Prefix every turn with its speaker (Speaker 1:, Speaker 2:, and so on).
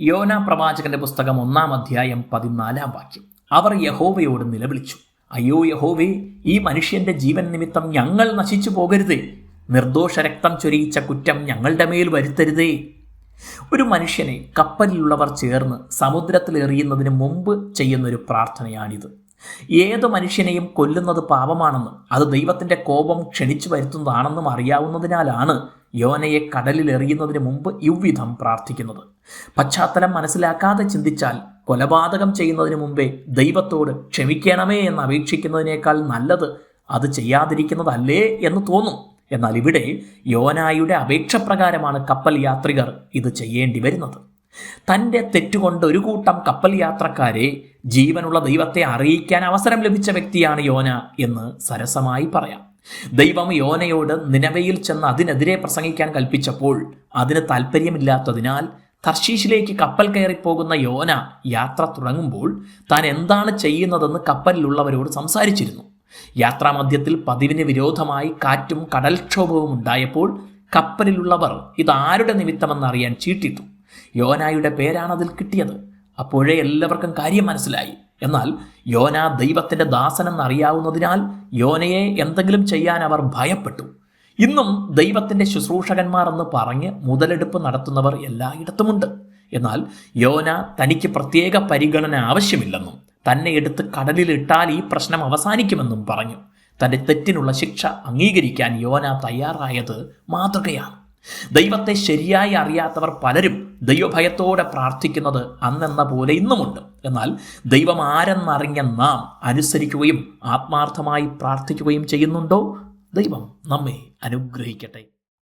Speaker 1: യോന പ്രവാചകന്റെ പുസ്തകം ഒന്നാം അധ്യായം പതിനാലാം വാക്യം. അവർ യഹോവയോട് നിലവിളിച്ചു. അയ്യോ യഹോവേ ഈ മനുഷ്യന്റെ ജീവൻ നിമിത്തം ഞങ്ങൾ നശിച്ചു പോകരുതേ. നിർദോഷ രക്തം ചൊരിയിച്ച കുറ്റം ഞങ്ങളുടെ മേൽ വരുത്തരുതേ. ഒരു മനുഷ്യനെ കപ്പലിലുള്ളവർ ചേർന്ന് സമുദ്രത്തിൽ എറിയുന്നതിന് മുമ്പ് ചെയ്യുന്നൊരു പ്രാർത്ഥനയാണിത്. ഏത് മനുഷ്യനെയും കൊല്ലുന്നത് പാപമാണെന്നും അത് ദൈവത്തിന്റെ കോപം ക്ഷണിച്ചു വരുത്തുന്നതാണെന്നും അറിയാവുന്നതിനാലാണ് യോനയെ കടലിൽ എറിയുന്നതിന് മുമ്പ് ഇവ്വിധം പ്രാർത്ഥിക്കുന്നത്. പശ്ചാത്തലം മനസ്സിലാക്കാതെ ചിന്തിച്ചാൽ കൊലപാതകം ചെയ്യുന്നതിന് മുമ്പേ ദൈവത്തോട് ക്ഷമിക്കണമേ എന്ന് അപേക്ഷിക്കുന്നതിനേക്കാൾ നല്ലത് അത് ചെയ്യാതിരിക്കുന്നതല്ലേ എന്ന് തോന്നും. എന്നാൽ ഇവിടെ യോനായുടെ അപേക്ഷ പ്രകാരമാണ് കപ്പൽ യാത്രികർ ഇത് ചെയ്യേണ്ടി വരുന്നത് തന്റെ തെറ്റുകൊണ്ട് ഒരു കൂട്ടം കപ്പൽ യാത്രക്കാരെ ജീവനുള്ള ദൈവത്തെ അറിയിക്കാൻ അവസരം ലഭിച്ച വ്യക്തിയാണ് യോന എന്ന് സരസമായി പറയാം. ദൈവം യോനയോട് നിലവയിൽ ചെന്ന് അതിനെതിരെ പ്രസംഗിക്കാൻ കൽപ്പിച്ചപ്പോൾ അതിന് താല്പര്യമില്ലാത്തതിനാൽ തർശീഷിലേക്ക് കപ്പൽ കയറിപ്പോകുന്ന യോന യാത്ര തുടങ്ങുമ്പോൾ താൻ എന്താണ് ചെയ്യുന്നതെന്ന് കപ്പലിലുള്ളവരോട് സംസാരിച്ചിരുന്നു. യാത്രാമധ്യത്തിൽ പതിവിന് വിരോധമായി കാറ്റും കടൽക്ഷോഭവും ഉണ്ടായപ്പോൾ കപ്പലിലുള്ളവർ ഇതാരുടെ നിമിത്തമെന്നറിയാൻ ചീട്ടിട്ടു. യോനായുടെ പേരാണ് അതിൽ കിട്ടിയത്. അപ്പോഴേ എല്ലാവർക്കും കാര്യം മനസ്സിലായി. എന്നാൽ യോന ദൈവത്തിന്റെ ദാസനെന്നറിയാവുന്നതിനാൽ യോനയെ എന്തെങ്കിലും ചെയ്യാൻ അവർ ഭയപ്പെട്ടു. ഇന്നും ദൈവത്തിന്റെ ശുശ്രൂഷകന്മാർ എന്ന് പറഞ്ഞ് മുതലെടുപ്പ് നടത്തുന്നവർ എല്ലായിടത്തുമുണ്ട്. എന്നാൽ യോന തനിക്ക് പ്രത്യേക പരിഗണന ആവശ്യമില്ലെന്നും തന്നെ എടുത്ത് കടലിലിട്ടാൽ ഈ പ്രശ്നം അവസാനിക്കുമെന്നും പറഞ്ഞു. തന്റെ തെറ്റിനുള്ള ശിക്ഷ അംഗീകരിക്കാൻ യോന തയ്യാറായത് മാതൃകയാണ്. ദൈവത്തെ ശരിയായി അറിയാത്തവർ പലരും ദൈവഭയത്തോടെ പ്രാർത്ഥിക്കുന്നത് അന്നെന്ന പോലെ ഇന്നുമുണ്ട്. എന്നാൽ ദൈവം ആരെന്നറിഞ്ഞ നാം അനുസരിക്കുകയും ആത്മാർത്ഥമായി പ്രാർത്ഥിക്കുകയും ചെയ്യുന്നുണ്ടോ? ദൈവം നമ്മെ അനുഗ്രഹിക്കട്ടെ.